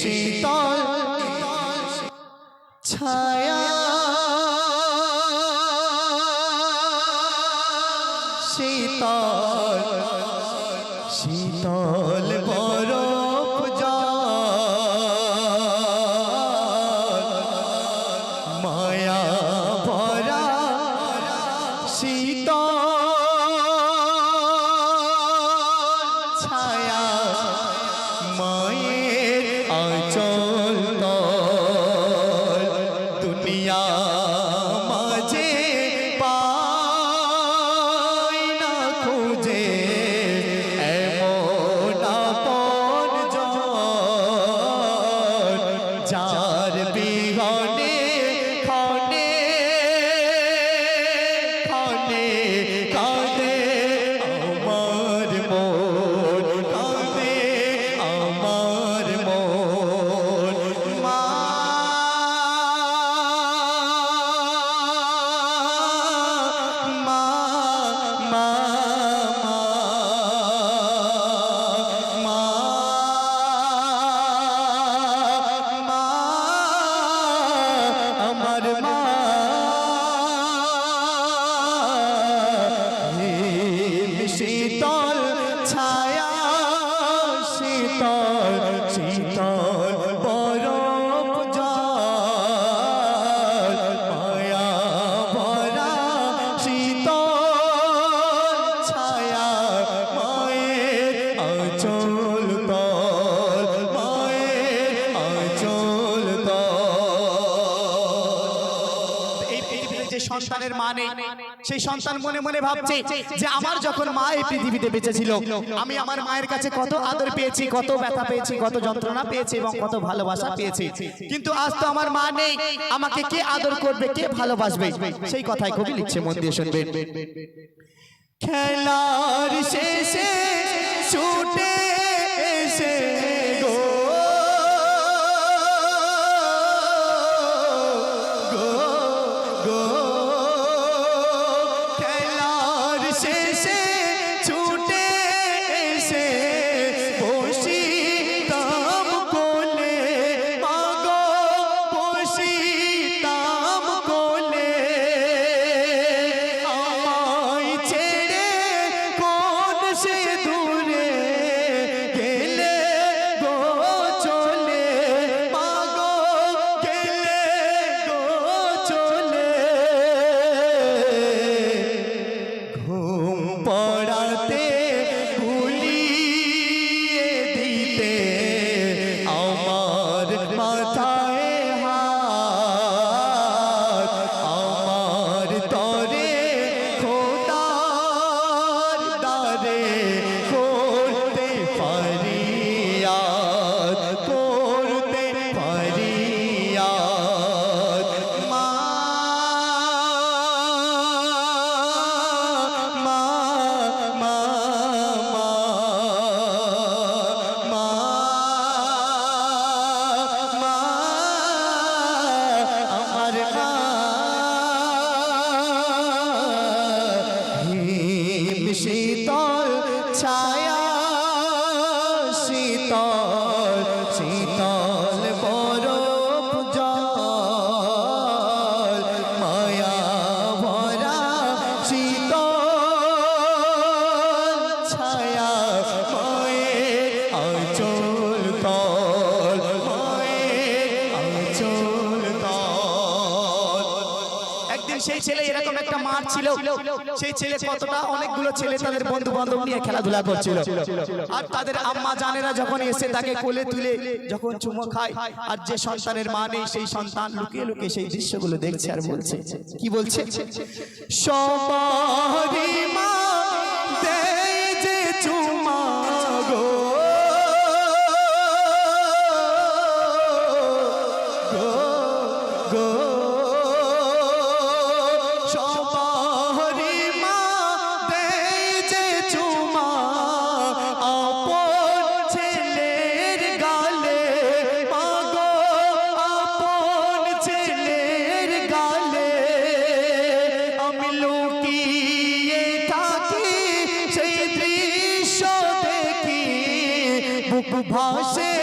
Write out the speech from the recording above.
শীতল ছায়া শীতল শীতল। 呀。আচল তল মায়ের আচল তল। এই পৃথিবীতে যে সন্তানের মা নেই সেই সন্তান মনে মনে ভাবছে যে আমার যখন মা এই পৃথিবীতে বেঁচে ছিল আমি আমার মায়ের কাছে কত আদর পেয়েছি কত ব্যথা পেয়েছি কত যন্ত্রণা পেয়েছি এবং কত ভালোবাসা পেয়েছি। কিন্তু আজ তো আমার মা নেই আমাকে কে আদর করবে কে ভালোবাসবে? সেই কথাই কবি লিখছে মন দিয়ে শুনবেন। খেলার শেষে ছুটে সেই ছেলে এরকম একটা মাঠ ছিল সেই ছেলে কতটা অনেকগুলো ছেলে তাদের বন্ধু বান্ধব নিয়ে খেলাধুলা করছিল। আর তাদের আম্মা জানেরা যখন এসে তাকে কোলে তুলে যখন চুমো খায় আর যে সন্তানের মা নেই সেই সন্তান লুকিয়ে লুকিয়ে সেই দৃশ্যগুলো দেখছে আর বলছে। কি বলছে? সবারি মা 不抛弃。